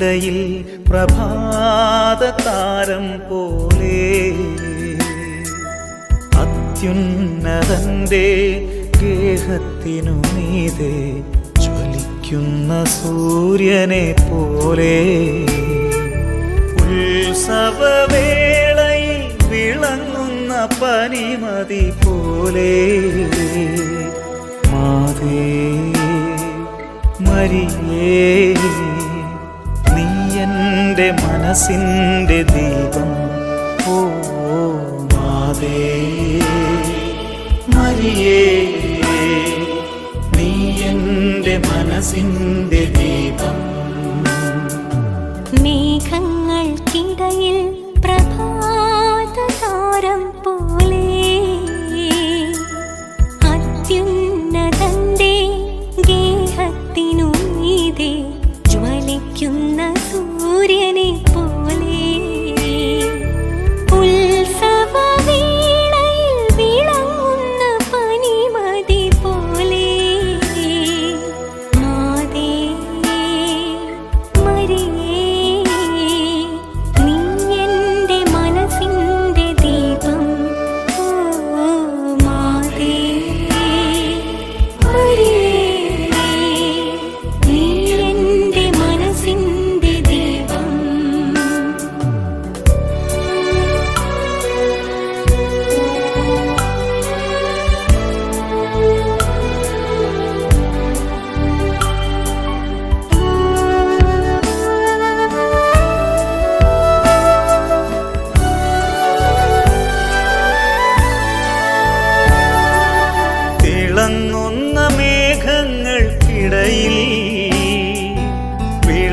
ഇടയിൽ പ്രഭാതതാരം പോലെ അത്യുന്നതന്റെ ഗേഹത്തിനു മീതെ ജ്വലിക്കുന്ന സൂര്യനെ പോലെ ഉത്സവവേളയിൽ വിളങ്ങുന്ന പനിമതി പോലെ മാതേ മരിയേ. എന്റെ മനസ്സിന്റെ ദീപം. ഓ മാതേ മരിയേ നീ എന്റെ മനസ്സിന്റെ ദീപം. മേഘങ്ങൾക്കിടയിൽ പ്രഭാ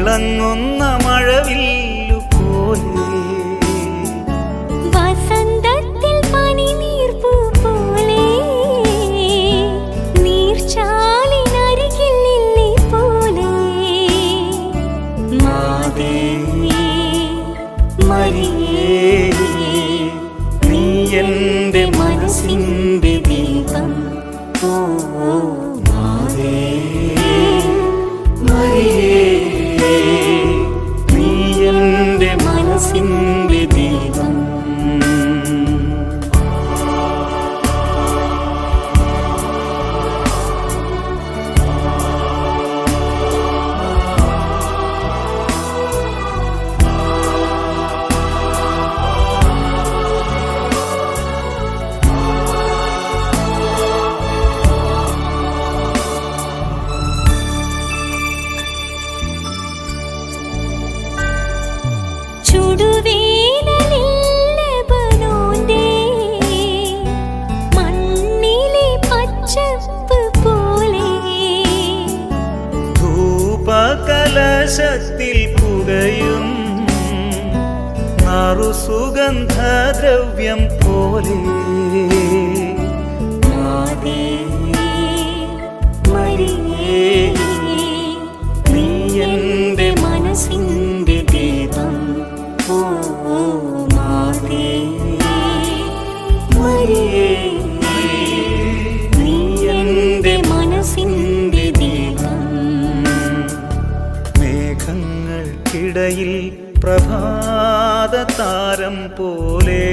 തിളങ്ങുന്ന മഴവില്ലു പോലെ പ്രകാശത്തിൽ പുകയും സുഗന്ധദ്രവ്യം പോലെ. മരിയേ. ഇടയിൽ പ്രഭാത താരം പോലെ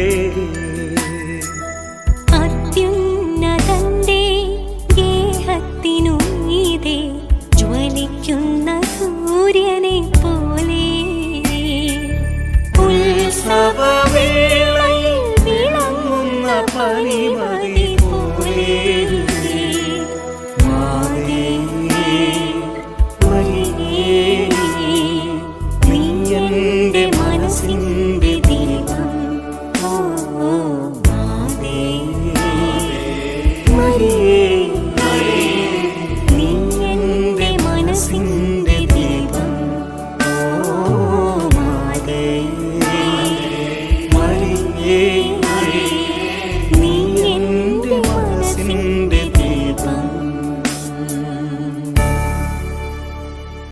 yeah.